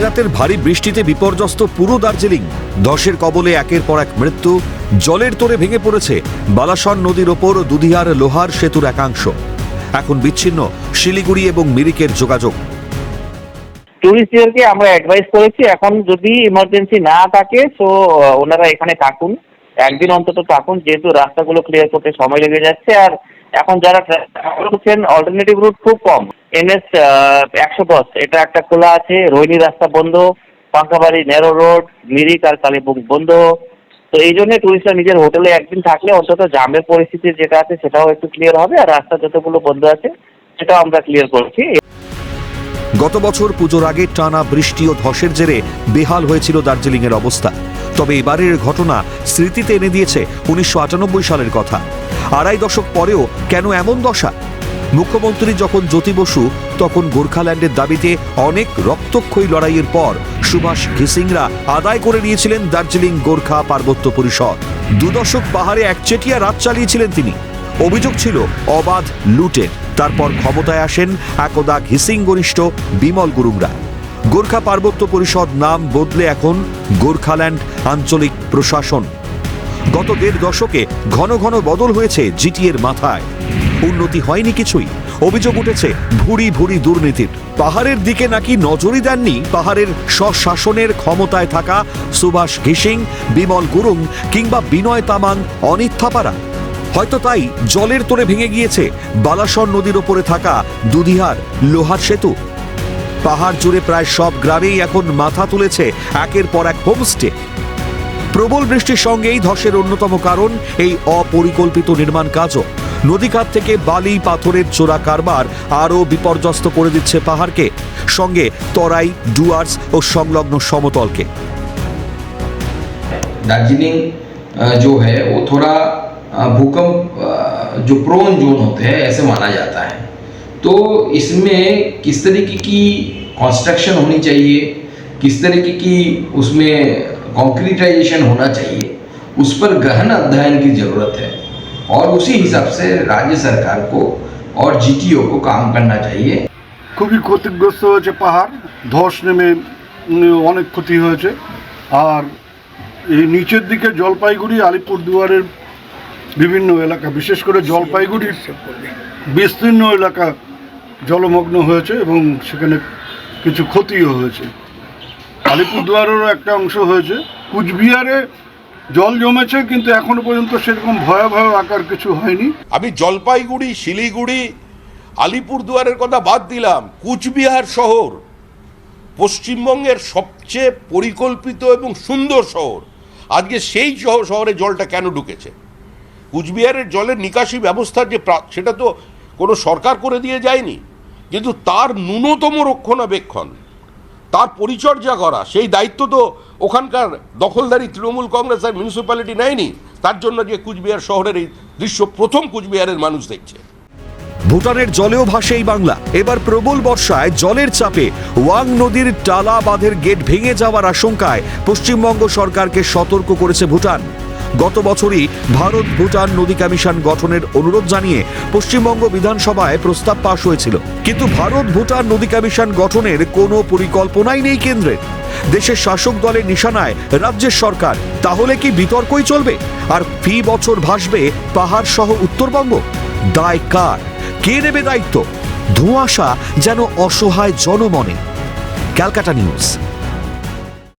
রাতের ভারী বৃষ্টিতে বিপর্যস্ত পুরো দার্জিলিং। ধসের কবলে একের পর এক মৃত্যু। জলের তোরে ভেঙে পড়েছে বালাসন নদীর ওপর দুধিয়ার লোহার সেতুর একাংশ। এখন বিচ্ছিন্ন শিলিগুড়ি এবং মিরিকের যোগাযোগ। টুরিস্টদেরকে আমরা অ্যাডভাইস করেছি, এখন যদি ইমার্জেন্সি না থাকে তো ওনারা এখানে থাকুন। একদিন অন্তত থাকুন, যেহেতু রাস্তাগুলো ক্লিয়ার করতে সময় লেগে যাচ্ছে, আর এখন যারা করছেন অল্টারনেটিভ রুট খুব কম। এনএস একশো দশ এটা একটা খোলা আছে, রোহিণী রাস্তা বন্ধ, পাঙ্কাবাড়ি নেরো রোড মিরিক আর কালিম্পং বন্ধ। তো এই জন্য টুরিস্টরা নিজের হোটেলে একদিন থাকলে অন্তত জামের পরিস্থিতি যেটা আছে, সেটাও একটু ক্লিয়ার হবে, আর রাস্তা যতগুলো বন্ধ আছে, সেটাও আমরা ক্লিয়ার করছি। গত বছর পুজোর আগে টানা বৃষ্টি ও ধসের জেরে বেহাল হয়েছিল দার্জিলিংয়ের অবস্থা। তবে এবারের ঘটনা স্মৃতিতে এনে দিয়েছে উনিশশো আটানব্বই সালের কথা। আড়াই দশক পরেও কেন এমন দশা? মুখ্যমন্ত্রী যখন জ্যোতি বসু তখন গোর্খাল্যান্ডের দাবিতে অনেক রক্তক্ষয়ী লড়াইয়ের পর সুভাষ ঘিসিংরা আদায় করে নিয়েছিলেন দার্জিলিং গোর্খা পার্বত্য পরিষদ। দুদশক পাহাড়ে একচেটিয়া রাত চালিয়েছিলেন তিনি। অভিযোগ ছিল অবাধ লুটের তারপর ক্ষমতায় আসেন একদা ঘিসিং ঘনিষ্ঠ বিমল গুরুংরা। গোর্খা পার্বত্য পরিষদ নাম বদলে এখন গোর্খাল্যান্ড আঞ্চলিক প্রশাসন। গত দেড় দশকে ঘন ঘন বদল হয়েছে জিটিএর মাথায়। উন্নতি হয়নি কিছুই। অভিযোগ উঠেছে ভুরি ভুরি দুর্নীতির। পাহাড়ের দিকে নাকি নজরই দেননি পাহাড়ের স্বশাসনের ক্ষমতায় থাকা সুভাষ ঘিসিং, বিমল গুরুং কিংবা বিনয় তামাং, অনিত থাপারা। হয়তো তাই জলের তোরে ভেঙে গিয়েছে বালাসর নদীর ওপরে থাকা দুধিহার, লোহার সেতু। পাহাড় জুড়ে প্রায় সব গ্রামেই এখন মাথা তুলেছে একের পর এক হোমস্টে প্রবল বৃষ্টির সঙ্গেই ধসের অন্যতম কারণ এই অপরিকল্পিত নির্মাণ কাজও নদীঘাট থেকে বালি পাথরের চোরা কারবার আরও বিপর্যস্ত করে দিচ্ছে পাহাড়কে সঙ্গে তরাই ডুয়ার্স ও সংলগ্ন সমতলকে दार्जिलिंग अ, जो है वो थोड़ा अ, भूकंप अ, जो प्रोन जोन होते हैं ऐसे माना जाता है तो इसमें किस तरीके की कंस्ट्रक्शन होनी चाहिए किस तरीके की उसमें कंक्रीटाइजेशन होना चाहिए उस पर गहन अध्ययन की ज़रूरत है और उसी हिसाब से राज्य सरकार को और जीटीओ को काम करना चाहिए খুবই ক্ষতিগ্রস্ত হয়েছে পাহাড় ধস নেমে উম, অনেক ক্ষতি হয়েছে আর এই নিচের দিকে জলপাইগুড়ি আলিপুরদুয়ারের বিভিন্ন এলাকা বিশেষ করে জলপাইগুড়ির বিস্তীর্ণ এলাকা জলমগ্ন হয়েছে এবং সেখানে কিছু ক্ষতিও হয়েছে। আলিপুরদুয়ারেরও একটা অংশ হয়েছে। কুচবিহারে জল জমেছে, কিন্তু এখনও পর্যন্ত সেরকম ভয়াবহ আকার কিছু হয়নি। আমি জলপাইগুড়ি, শিলিগুড়ি, আলিপুরদুয়ারের কথা বাদ দিলাম। কুচবিহার শহর পশ্চিমবঙ্গের সবচেয়ে পরিকল্পিত এবং সুন্দর শহর। আজকে সেই শহরে জলটা কেন ঢুকেছে? কুচবিহারের জলের নিকাশি ব্যবস্থার যে সেটা তো কোনো সরকার করে দিয়ে যায়নি। কিন্তু তার ন্যূনতম রক্ষণাবেক্ষণ, তার পরিচর্যা করা, সেই দায়িত্ব তো ওখানকার দখলদারি তৃণমূল কংগ্রেস আর মিউনিসিপ্যালিটি নেয়নি, তার জন্য যে কুচবিহার শহরের এই দৃশ্য প্রথম কুচবিহারের মানুষ দেখছে। ভুটানের জলেও ভাসে এই বাংলা। এবার প্রবল বর্ষায় জলের চাপে ওয়াং নদীর টালা বাঁধের গেট ভেঙে যাওয়ার আশঙ্কায় পশ্চিমবঙ্গ সরকারকে সতর্ক করেছে ভুটান। গত বছরই ভারত ভুটান নদী কমিশন গঠনের অনুরোধ জানিয়ে পশ্চিমবঙ্গ বিধানসভায় প্রস্তাব পাশ হয়েছিল। কিন্তু ভারত ভুটান নদী কমিশন গঠনের কোনো পরিকল্পনাই নেই কেন্দ্রের। দেশের শাসক দলের নিশানায় রাজ্যের সরকার। তাহলে কি বিতর্কই চলবে? আর ফি বছর ভাসবে পাহাড় সহ উত্তরবঙ্গ? দায় কার? কে নেবে দায়িত্ব? ধোঁয়াশা যেন অসহায় জনমনে। ক্যালকাটা নিউজ।